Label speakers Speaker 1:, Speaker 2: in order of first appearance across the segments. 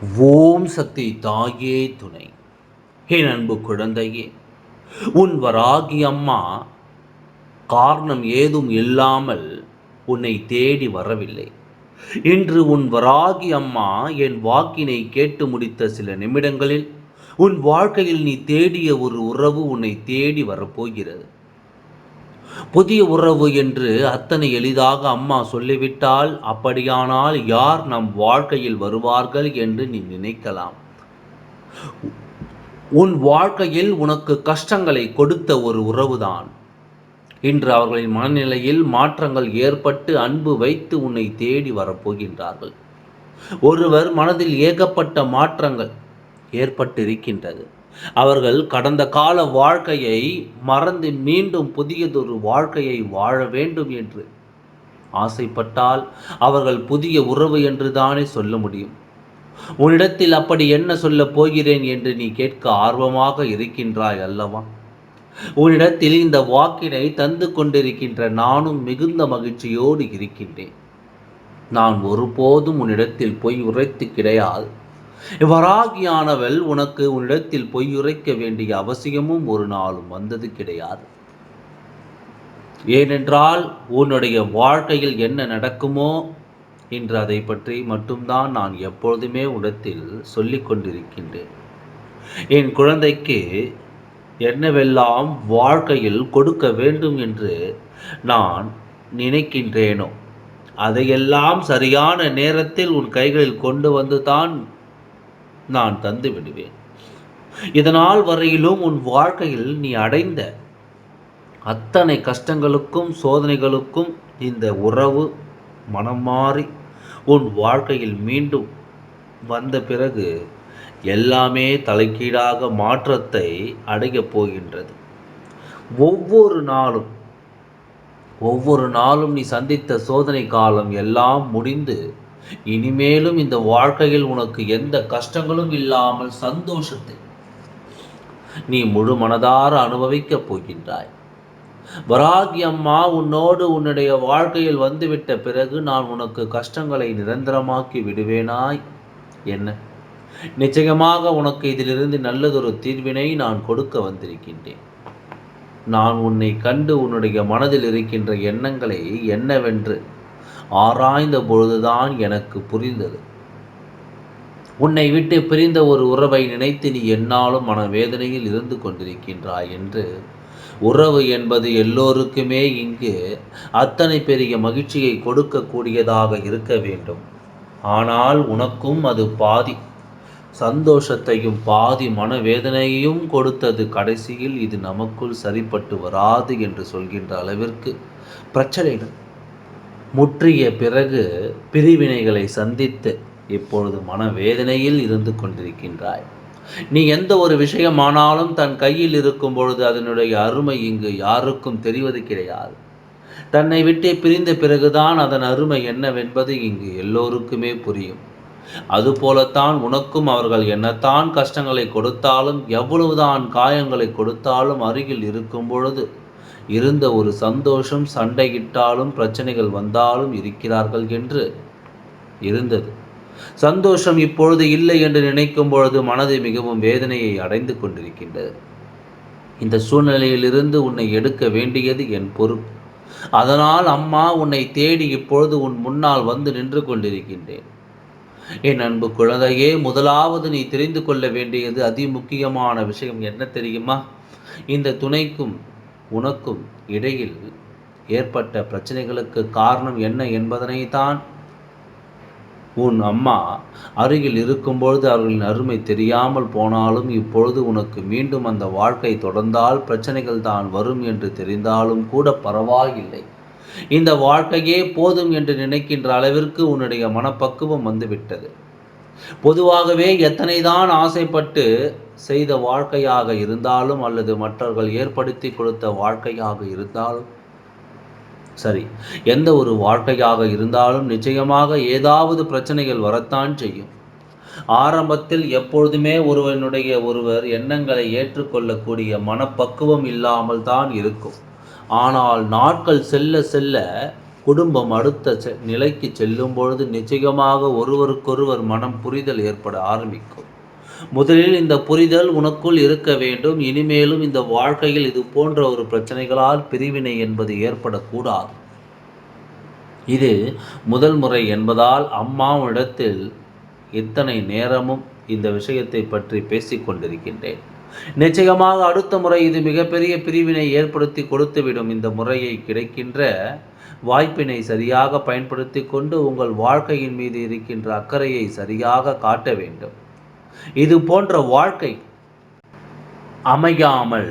Speaker 1: ஓம் சக்தி தாயே துணை. என் அன்பு குழந்தையே உன் வராகி அம்மா காரணம் ஏதும் இல்லாமல் உன்னை தேடி வரவில்லை. இன்று உன் வராகி அம்மா என் வாக்கினை கேட்டு முடித்த சில நிமிடங்களில் உன் வாழ்க்கையில் நீ தேடிய ஒரு உறவு உன்னை தேடி வரப்போகிறது. புதிய உறவு என்று அத்தனை எளிதாக அம்மா சொல்லிவிட்டால் அப்படியானால் யார் நம் வாழ்க்கையில் வருவார்கள் என்று நீ நினைக்கலாம். உன் வாழ்க்கையில் உனக்கு கஷ்டங்களை கொடுத்த ஒரு உறவுதான். இன்று அவர்களின் மனநிலையில் மாற்றங்கள் ஏற்பட்டு அன்பு வைத்து உன்னை தேடி வரப்போகின்றார்கள். ஒருவர் மனதில் ஏகப்பட்ட மாற்றங்கள் ஏற்பட்டிருக்கின்றது. அவர்கள் கடந்த கால வாழ்க்கையை மறந்து மீண்டும் புதியதொரு வாழ்க்கையை வாழ வேண்டும் என்று ஆசைப்பட்டால் அவர்கள் புதிய உறவு என்று தானே சொல்ல முடியும். உன்னிடத்தில் அப்படி என்ன சொல்லப் போகிறேன் என்று நீ கேட்க ஆர்வமாக இருக்கின்றாய் அல்லவா? உன்னிடத்தில் இந்த வாக்கினை தந்து கொண்டிருக்கின்ற நானும் மிகுந்த மகிழ்ச்சியோடு இருக்கின்றேன். நான் ஒருபோதும் உன்னிடத்தில் பொய் உரைத்து கிடையாது. வராகியானவள் உனக்கு உன்னிடத்தில் பொய்யுரைக்க வேண்டிய அவசியமும் ஒரு நாளும் வந்தது கிடையாது. ஏனென்றால் உன்னுடைய வாழ்க்கையில் என்ன நடக்குமோ என்று அதை பற்றி மட்டும்தான் நான் எப்பொழுதுமே உடத்தில் சொல்லிக் கொண்டிருக்கின்றேன். என் குழந்தைக்கு என்னவெல்லாம் வாழ்க்கையில் கொடுக்க வேண்டும் என்று நான் நினைக்கின்றேனோ அதையெல்லாம் சரியான நேரத்தில் உன் கைகளில் கொண்டு வந்து தான் நான் தந்து விடுவேன். இதனால் வரையிலும் உன் வாழ்க்கையில் நீ அடைந்த அத்தனை கஷ்டங்களுக்கும் சோதனைகளுக்கும் இந்த உறவு மனம் மாறி உன் வாழ்க்கையில் மீண்டும் வந்த பிறகு எல்லாமே தலைக்கீடாக மாற்றத்தை அடையப் போகின்றது. ஒவ்வொரு நாளும் ஒவ்வொரு நாளும் நீ சந்தித்த சோதனை காலம் எல்லாம் முடிந்து இனிமேலும் இந்த வாழ்க்கையில் உனக்கு எந்த கஷ்டங்களும் இல்லாமல் சந்தோஷத்தை நீ முழு மனதார அனுபவிக்கப் போகின்றாய். வராகி அம்மா உன்னோடு உன்னுடைய வாழ்க்கையில் வந்துவிட்ட பிறகு நான் உனக்கு கஷ்டங்களை நிரந்தரமாக்கி விடுவேனாய். என்ன? நிச்சயமாக உனக்கு இதிலிருந்து நல்லதொரு தீர்வினை நான் கொடுக்க வந்திருக்கின்றேன். நான் உன்னை கண்டு உன்னுடைய மனதில் இருக்கின்ற எண்ணங்களை என்னவென்று ஆராய்ந்த பொழுதுதான் எனக்கு புரிந்தது. உன்னை விட்டு பிரிந்த ஒரு உறவை நினைத்து நீ என்னாலும் மனவேதனையில் இருந்து கொண்டிருக்கின்றாய் என்று உறவு என்பது எல்லோருக்குமே இங்கு அத்தனை பெரிய மகிழ்ச்சியை கொடுக்கக்கூடியதாக இருக்க வேண்டும். ஆனால் உனக்கும் அது பாதி சந்தோஷத்தையும் பாதி மனவேதனையையும் கொடுத்தது கடைசியில் இது நமக்குள் சரிப்பட்டு வராது என்று சொல்கின்ற அளவிற்கு பிரச்சனைகள். முற்றிய பிறகு பிரிவினைகளை சந்தித்து இப்பொழுது மனவேதனையில் இருந்து கொண்டிருக்கின்றாய். நீ எந்த ஒரு விஷயமானாலும் தன் கையில் இருக்கும் பொழுது அதனுடைய அருமை இங்கு யாருக்கும் தெரிவது கிடையாது. தன்னை விட்டே பிரிந்த பிறகுதான் அதன் அருமை என்னவென்பது இங்கு எல்லோருக்குமே புரியும். அதுபோலத்தான் உனக்கும் அவர்கள் என்னத்தான் கஷ்டங்களை கொடுத்தாலும் எவ்வளவுதான் காயங்களை கொடுத்தாலும் அருகில் இருக்கும் பொழுது இருந்த ஒரு சந்தோஷம் சண்டையிட்டாலும் பிரச்சனைகள் வந்தாலும் இருக்கிறார்கள் என்று இருந்தது. சந்தோஷம் இப்பொழுது இல்லை என்று நினைக்கும் பொழுது மனது மிகவும் வேதனையை அடைந்து கொண்டிருக்கின்றது. இந்த சூழ்நிலையிலிருந்து உன்னை எடுக்க வேண்டியது என் பொறுப்பு. அதனால் அம்மா உன்னை தேடி இப்பொழுது உன் முன்னால் வந்து நின்று கொண்டிருக்கின்றேன். என் அன்பு குழந்தையே முதலாவது நீ தெரிந்து கொள்ள வேண்டியது அதி முக்கியமான விஷயம். என்ன தெரியுமா? இந்த துணைக்கும் உனக்கும் இடையில் ஏற்பட்ட பிரச்சனைகளுக்கு காரணம் என்ன என்பதனை தான் உன் அம்மா அருகில் இருக்கும்பொழுது அவர்களின் அருமை தெரியாமல் போனாலும் இப்பொழுது உனக்கு மீண்டும் அந்த வாழ்க்கை தொடர்ந்தால் பிரச்சனைகள் தான் வரும் என்று தெரிந்தாலும் கூட பரவாயில்லை. இந்த வாழ்க்கையே போதும் என்று நினைக்கின்ற அளவிற்கு உன்னுடைய மனப்பக்குவம் வந்துவிட்டது. பொதுவாகவே எத்தனை தான் ஆசைப்பட்டு செய்த வாழ்க்கையாக இருந்தாலும் அல்லது மற்றவர்கள் ஏற்படுத்தி கொடுத்த வாழ்க்கையாக இருந்தாலும் சரி எந்த ஒரு வாழ்க்கையாக இருந்தாலும் நிச்சயமாக ஏதாவது பிரச்சனைகள் வரத்தான் செய்யும். ஆரம்பத்தில் எப்பொழுதுமே ஒருவனுடைய ஒருவர் எண்ணங்களை ஏற்றுக்கொள்ளக்கூடிய மனப்பக்குவம் இல்லாமல் தான் இருக்கும். ஆனால் நாட்கள் செல்ல செல்ல குடும்பம் அடுத்த செ நிலைக்கு செல்லும் பொழுது நிச்சயமாக ஒருவருக்கொருவர் மனம் புரிதல் ஏற்பட ஆரம்பிக்கும். முதலில் இந்த புரிதல் உனக்குள் இருக்க வேண்டும். இனிமேலும் இந்த வாழ்க்கையில் இது போன்ற ஒரு பிரச்சனைகளால் பிரிவினை என்பது ஏற்படக்கூடாது. இது முதல் முறை என்பதால் அம்மாவிடத்தில் இத்தனை நேரமும் இந்த விஷயத்தை பற்றி பேசிக் கொண்டிருக்கின்றேன் நிச்சயமாக அடுத்த முறை இது மிகப்பெரிய பிரிவினை ஏற்படுத்தி கொடுத்துவிடும் இந்த முறையை கிடைக்கின்ற வாய்ப்பினை சரியாக பயன்படுத்தி கொண்டு உங்கள் வாழ்க்கையின் மீது இருக்கின்ற அக்கறையை சரியாக காட்ட வேண்டும். இது போன்ற வாழ்க்கை அமையாமல்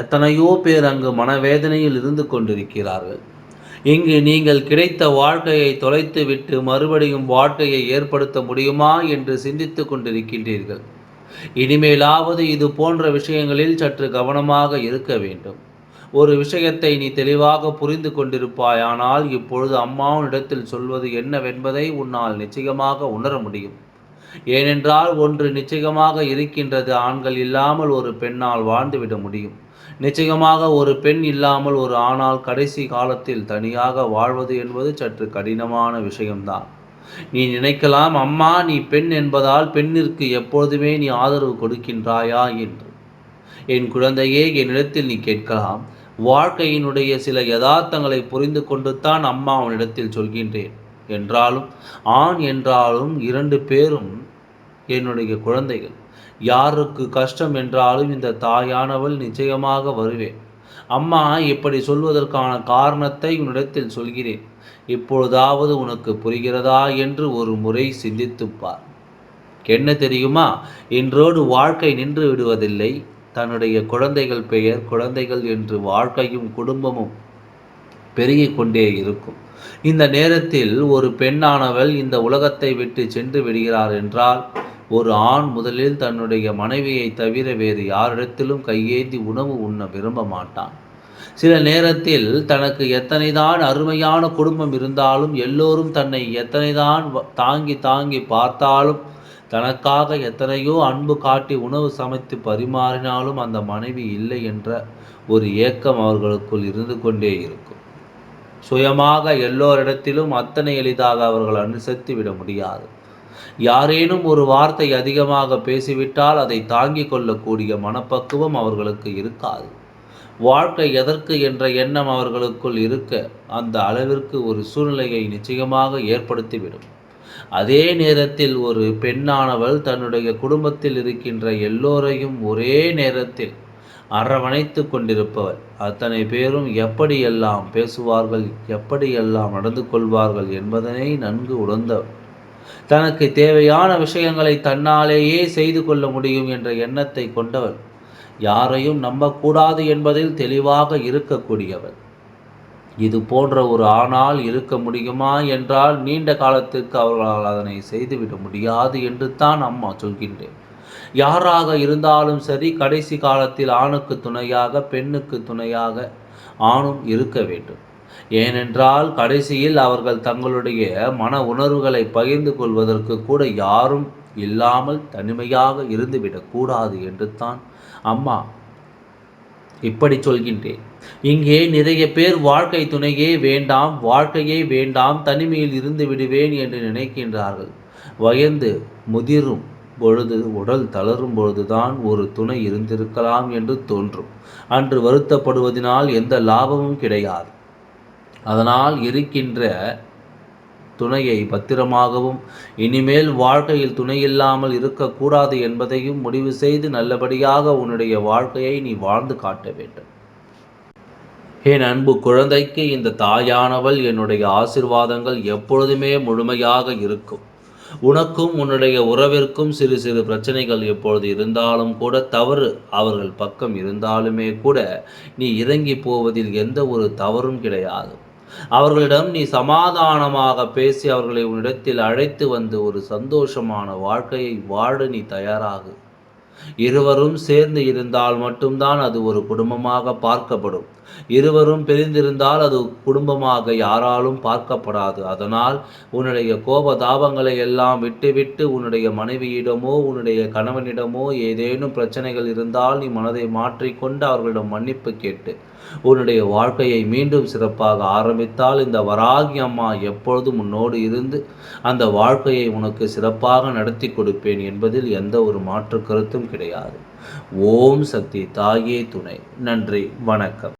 Speaker 1: எத்தனையோ பேர் அங்கு மனவேதனையில் இருந்து கொண்டிருக்கிறார்கள். இங்கு நீங்கள் கிடைத்த வாழ்க்கையை தொலைத்துவிட்டு மறுபடியும் வாழ்க்கையை ஏற்படுத்த முடியுமா என்று சிந்தித்து கொண்டிருக்கின்றீர்கள். இனிமேலாவது இது போன்ற விஷயங்களில் சற்று கவனமாக இருக்க வேண்டும். ஒரு விஷயத்தை நீ தெளிவாக புரிந்து கொண்டிருப்பாயானால் இப்பொழுது அம்மாவினிடத்தில் சொல்வது என்னவென்பதை உன்னால் நிச்சயமாக உணர முடியும். ஏனென்றால் ஒன்று நிச்சயமாக இருக்கின்றது ஆண்கள் இல்லாமல் ஒரு பெண்ணால் வாழ்ந்துவிட முடியும். நிச்சயமாக ஒரு பெண் இல்லாமல் ஒரு ஆணால் கடைசி காலத்தில் தனியாக வாழ்வது என்பது சற்று கடினமான விஷயம்தான். நீ நினைக்கலாம் அம்மா நீ பெண் என்பதால் பெண்ணிற்கு எப்பொழுதுமே நீ ஆதரவு கொடுக்கின்றாயா என்று. என் குழந்தையே என்னிடத்தில் நீ கேட்கலாம். வாழ்க்கையினுடைய சில யதார்த்தங்களை புரிந்து கொண்டுத்தான் அம்மா அவனிடத்தில் சொல்கின்றேன். என்றாலும் ஆண் என்றாலும் இரண்டு பேரும் என்னுடைய குழந்தைகள். யாருக்கு கஷ்டம் என்றாலும் இந்த தாயானவள் நிச்சயமாக வருவேன். அம்மா இப்படி சொல்வதற்கான காரணத்தை உன்னிடத்தில் சொல்கிறேன். இப்பொழுதாவது உனக்கு புரிகிறதா என்று ஒரு முறை சிந்தித்துப்பார் என்ன தெரியுமா? இன்றோடு வாழ்க்கை நின்று விடுவதில்லை. தன்னுடைய குழந்தைகள் பெயர் குழந்தைகள் என்று வாழ்க்கையும் குடும்பமும் பெருகிக் கொண்டே இருக்கும். இந்த நேரத்தில் ஒரு பெண்ணானவள் இந்த உலகத்தை விட்டு சென்று விடுகிறார் என்றால் ஒரு ஆண் முதலில் தன்னுடைய மனைவியை தவிர வேறு யாரிடத்திலும் கையேந்தி உணவு உண்ண விரும்ப மாட்டான். சில நேரத்தில் தனக்கு எத்தனைதான் அருமையான குடும்பம் இருந்தாலும் எல்லோரும் தன்னை எத்தனைதான் தாங்கி தாங்கி பார்த்தாலும் தனக்காக எத்தனையோ அன்பு காட்டி உணவு சமைத்து பரிமாறினாலும் அந்த மனைவி இல்லை என்ற ஒரு ஏக்கம் அவர்களுக்குள் இருந்து கொண்டே இருக்கும். சுயமாக எல்லோரிடத்திலும் அத்தனை எளிதாக அவர்கள் அனுசரித்து விட முடியாது. யாரேனும் ஒரு வார்த்தை அதிகமாக பேசிவிட்டால் அதை தாங்கிக் கொள்ளக்கூடிய மனப்பக்குவம் அவர்களுக்கு இருக்காது. வாழ்க்கை எதற்கு என்ற எண்ணம் அவர்களுக்குள் இருக்க அந்த அளவிற்கு ஒரு சூழ்நிலையை நிச்சயமாக ஏற்படுத்திவிடும். அதே நேரத்தில் ஒரு பெண்ணானவள் தன்னுடைய குடும்பத்தில் இருக்கின்ற எல்லோரையும் ஒரே நேரத்தில் அரவணைத்து கொண்டிருப்பவர் அத்தனை பேரும் எப்படியெல்லாம் பேசுவார்கள் எப்படியெல்லாம் நடந்து கொள்வார்கள் என்பதனை நன்கு உணர்ந்தவர் தனக்கு தேவையான விஷயங்களை தன்னாலேயே செய்து கொள்ள முடியும் என்ற எண்ணத்தை கொண்டவர் யாரையும் நம்பக்கூடாது என்பதில் தெளிவாக இருக்கக்கூடியவர் இது போன்ற ஒரு ஆணால் இருக்க முடியுமா என்றால் நீண்ட காலத்திற்கு அவர்களால் அதனை செய்துவிட முடியாது என்று தான் அம்மா சொல்கின்றேன். யாராக இருந்தாலும் சரி கடைசி காலத்தில் ஆணுக்கு துணையாக பெண்ணுக்கு துணையாக ஆணும் இருக்க வேண்டும். ஏனென்றால் கடைசியில் அவர்கள் தங்களுடைய மன உணர்வுகளை பகிர்ந்து கொள்வதற்கு கூட யாரும் இல்லாமல் தனிமையாக இருந்துவிடக்கூடாது என்று தான் அம்மா இப்படி சொல்கின்றேன். இங்கே நிறைய பேர் வாழ்க்கை துணையே வேண்டாம் வாழ்க்கையே வேண்டாம் தனிமையில் இருந்து விடுவேன் என்று நினைக்கின்றார்கள். வயந்து முதிரும் பொழுது உடல் தளரும் பொழுதுதான் ஒரு துணை இருந்திருக்கலாம் என்று தோன்றும். அன்று வருத்தப்படுவதனால் எந்த லாபமும் கிடையாது. அதனால் இருக்கின்ற துணையை பத்திரமாகவும் இனிமேல் வாழ்க்கையில் துணையில்லாமல் இருக்கக்கூடாது என்பதையும் முடிவு செய்து நல்லபடியாக உன்னுடைய வாழ்க்கையை நீ வாழ்ந்து காட்ட வேண்டும். என் அன்பு குழந்தைக்கு இந்த தாயானவள் என்னுடைய ஆசிர்வாதங்கள் எப்பொழுதுமே முழுமையாக இருக்கும். உனக்கும் உன்னுடைய உறவிற்கும் சிறு சிறு பிரச்சனைகள் எப்பொழுது இருந்தாலும் கூட தவறு அவர்கள் பக்கம் இருந்தாலுமே கூட நீ இறங்கி போவதில் எந்த ஒரு தவறும் கிடையாது. அவர்களிடம் நீ சமாதானமாக பேசி அவர்களை உன்னிடத்தில் அழைத்து வந்து ஒரு சந்தோஷமான வாழ்க்கையை வாழ நீ தயாராகு. இருவரும் சேர்ந்து இருந்தால் மட்டும்தான் அது ஒரு குடும்பமாக பார்க்கப்படும். இருவரும் பிரிந்திருந்தால் அது குடும்பமாக யாராலும் பார்க்கப்படாது. அதனால் உன்னுடைய கோப தாபங்களை எல்லாம் விட்டுவிட்டு உன்னுடைய மனைவியிடமோ உன்னுடைய கணவனிடமோ ஏதேனும் பிரச்சனைகள் இருந்தால் நீ மனதை மாற்றிக்கொண்டு அவர்களிடம் மன்னிப்பு கேட்டு உன்னுடைய வாழ்க்கையை மீண்டும் சிறப்பாக ஆரம்பித்தால் இந்த வராகி அம்மா எப்பொழுதும் உன்னோடு இருந்து அந்த வாழ்க்கையை உனக்கு சிறப்பாக நடத்தி கொடுப்பேன் என்பதில் எந்த ஒரு மாற்று கருத்தும் கிடையாது. ஓம் சக்தி தாயே துணை. நன்றி வணக்கம்.